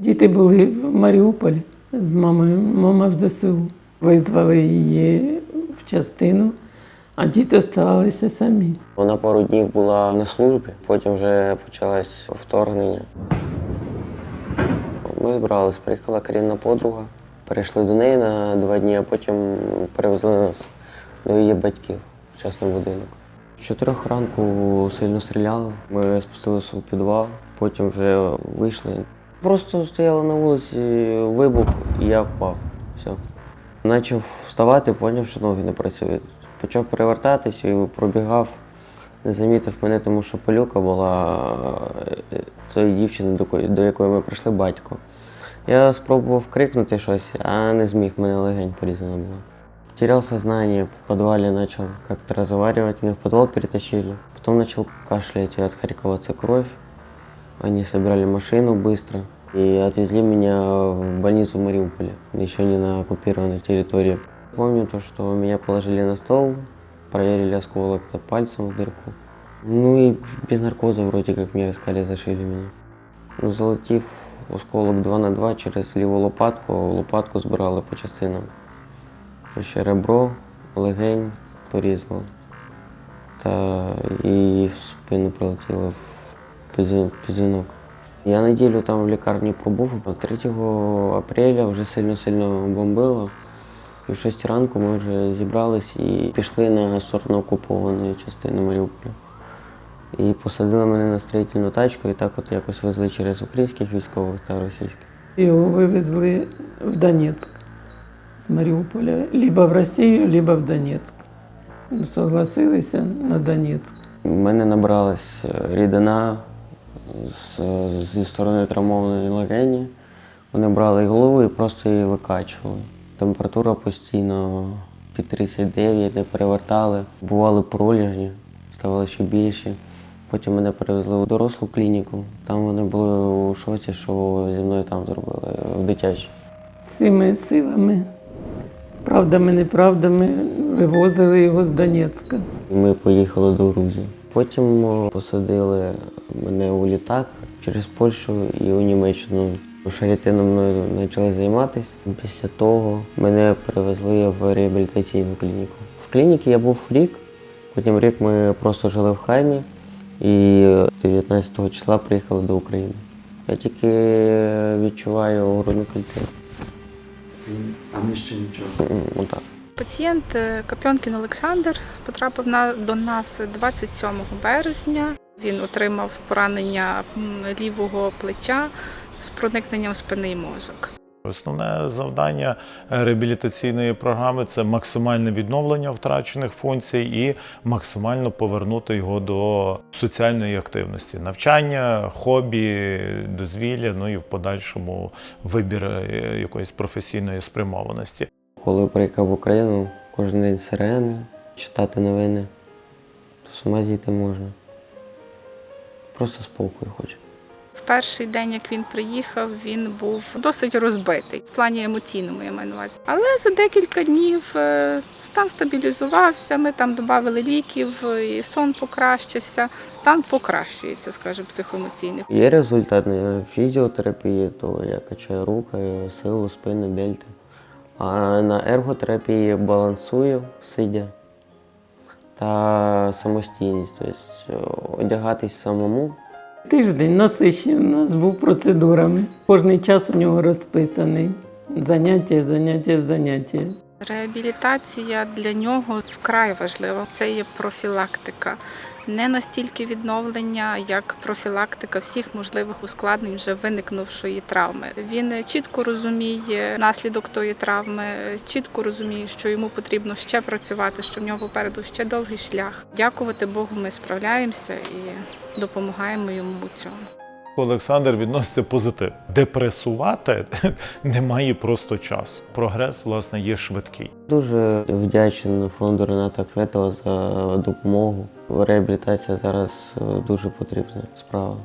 Діти були в Маріуполі з мамою. Мама в ЗСУ. Визвали її в частину, а діти залишилися самі. Вона пару днів була на службі, потім вже почалось вторгнення. Ми збирались, приїхала Каріна подруга. Перейшли до неї на два дні, а потім перевезли нас до її батьків в частний будинок. З чотирьох ранку сильно стріляли. Ми спустилися у підвал, потім вже вийшли. Просто стояли на вулиці, вибух, і я впав. Все. Почав вставати, зрозумів, що ноги не працюють. Почав перевертатись і пробігав. Не замітив мене, тому що пилюка була е, цієї дівчини, до якої ми прийшли батько. Я спробував крикнути щось, а не зміг, мене легень порізана була. Потерял сознание, в подвале начал как-то разговаривать, меня в подвал перетащили. Потом начал кашлять и отхарковаться кровь. Они собирали машину быстро и отвезли меня в больницу в Мариуполе, еще не на оккупированной территории. Помню то, что меня положили на стол, проверили осколок-то пальцем в дырку. Ну и без наркоза вроде как мне рассказали, зашили меня. Ну, Залетів осколок 2 на 2 через ліву лопатку, лопатку збирали по частинам. Що ще ребро, легень порізало. Та і в спину прилетіло в пізю- Я неділю там в лікарні пробув, а 3 апреля вже сильно-сильно бомбило. І в 6 ранку ми вже зібрались і пішли на сторону окупованої частини Маріуполя. І посадили мене на строїтельну тачку, і так от якось везли через українських військових та російських. Його вивезли в Донецьк з Маріуполя, либо в Росію, либо в Донецьк. Ну, Согласилися на Донецьк. У мене набралась рідина з- зі сторони травмованої легені. Вони брали голову і просто її викачували. Температура постійно під 39, не перевертали. Бували проліжні, ставали ще більші. Потім мене перевезли у дорослу клініку. Там вони були у шоці, що зі мною там зробили в дитячій. Цими силами, правдами, неправдами, вивозили його з Донецька. Ми поїхали до Грузії. Потім посадили мене у літак через Польщу і у Німеччину. Шарітином мною почали займатися. Після того мене перевезли в реабілітаційну клініку. В клініці я був рік, потім рік ми просто жили в Хаймі і 19 числа приїхали до України. Я тільки відчуваю грудну клітину. А ми ще нічого. М, Отак. Пацієнт е, Капьонкін Олександр потрапив на, до нас 27 березня. Він отримав поранення лівого плеча з проникненням в спинний мозок. Основне завдання реабілітаційної програми це максимальне відновлення втрачених функцій і максимально повернути його до соціальної активності, навчання, хобі, дозвілля, ну і в подальшому вибір е, якоїсь професійної спрямованості. Коли приїхав в Україну, кожен день сирени, читати новини, то з ума зійти можна. Просто спокою хочу. В перший день, як він приїхав, він був досить розбитий в плані емоційному, я маю на увазі. Але за декілька днів е, стан стабілізувався. Ми там додали ліків, і сон покращився. Стан покращується, скажімо, психоемоційний. Є результат фізіотерапії, то я качаю руки, силу, спини, дельти. А на ерготерапії балансую, сидя та самостійність, тобто одягатись самому. Тиждень насичений у нас був процедурами. Кожний час у нього розписаний. Заняття, заняття, заняття. Реабілітація для нього вкрай важлива. Це є профілактика. Не настільки відновлення, як профілактика всіх можливих ускладнень вже виникнувшої травми. Він чітко розуміє наслідок тої травми, чітко розуміє, що йому потрібно ще працювати, що в нього попереду ще довгий шлях. Дякувати Богу, ми справляємося і допомагаємо йому у цьому. Олександр відноситься позитив. Депресувати немає просто часу. Прогрес, власне, є швидкий. Дуже вдячний фонду Рената Кветова за допомогу. Реабілітація зараз е, дуже потрібна справа.